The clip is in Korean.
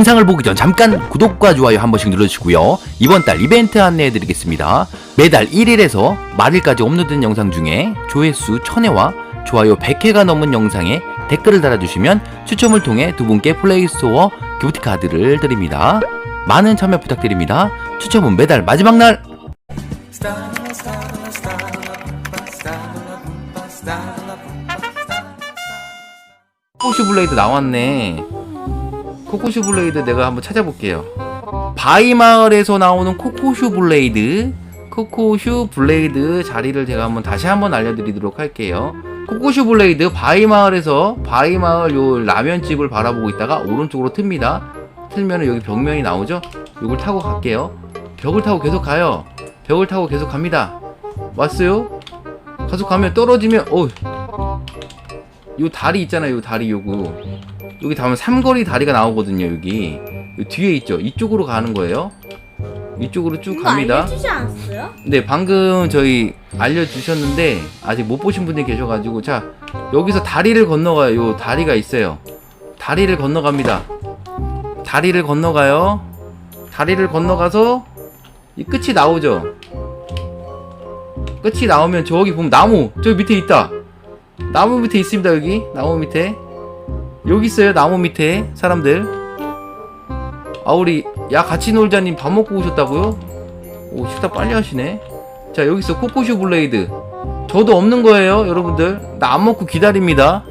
영상을 보기 전 잠깐 구독과 좋아요 한 번씩 눌러주시고요. 이번 달 이벤트 안내해드리겠습니다. 매달 1일에서 말일까지 업로드된 영상 중에 조회수 1000회와 좋아요 100회가 넘은 영상에 댓글을 달아주시면 추첨을 통해 두 분께 플레이스토어 기프트 카드를 드립니다. 많은 참여 부탁드립니다. 추첨은 매달 마지막 날! 코코슈 블레이드 나왔네. 코코슈 블레이드 내가 한번 찾아볼게요. 바이 마을에서 나오는 코코슈 블레이드, 코코슈 블레이드 자리를 제가 한번 다시 한번 알려드리도록 할게요. 코코슈 블레이드 바이 마을에서 바이 마을 요 라면집을 바라보고 있다가 오른쪽으로 틉니다. 틀면은 여기 벽면이 나오죠? 이걸 타고 갈게요. 벽을 타고 계속 가요. 벽을 타고 계속 갑니다. 왔어요? 계속 가면 떨어지면 어. 요 다리 있잖아요. 요 다리 요거. 여기 닿으면 삼거리 다리가 나오거든요. 여기. 요 뒤에 있죠. 이쪽으로 가는 거예요. 이쪽으로 쭉 이거 갑니다. 알려주지 않았어요? 네, 방금 저희 알려주셨는데 아직 못 보신 분이 계셔가지고 자 여기서 다리를 건너가요. 요 다리가 있어요. 다리를 건너갑니다. 다리를 건너가요. 다리를 건너가서 이 끝이 나오죠. 끝이 나오면 저기 보면 나무 저기 밑에 있다. 나무 밑에 있습니다. 여기 나무 밑에 여기 있어요. 나무 밑에 사람들. 아 우리 야 같이 놀자님 밥 먹고 오셨다고요? 오 식사 빨리 하시네. 자 여기 있어 코코슈 블레이드. 저도 없는 거예요, 여러분들. 나 안 먹고 기다립니다.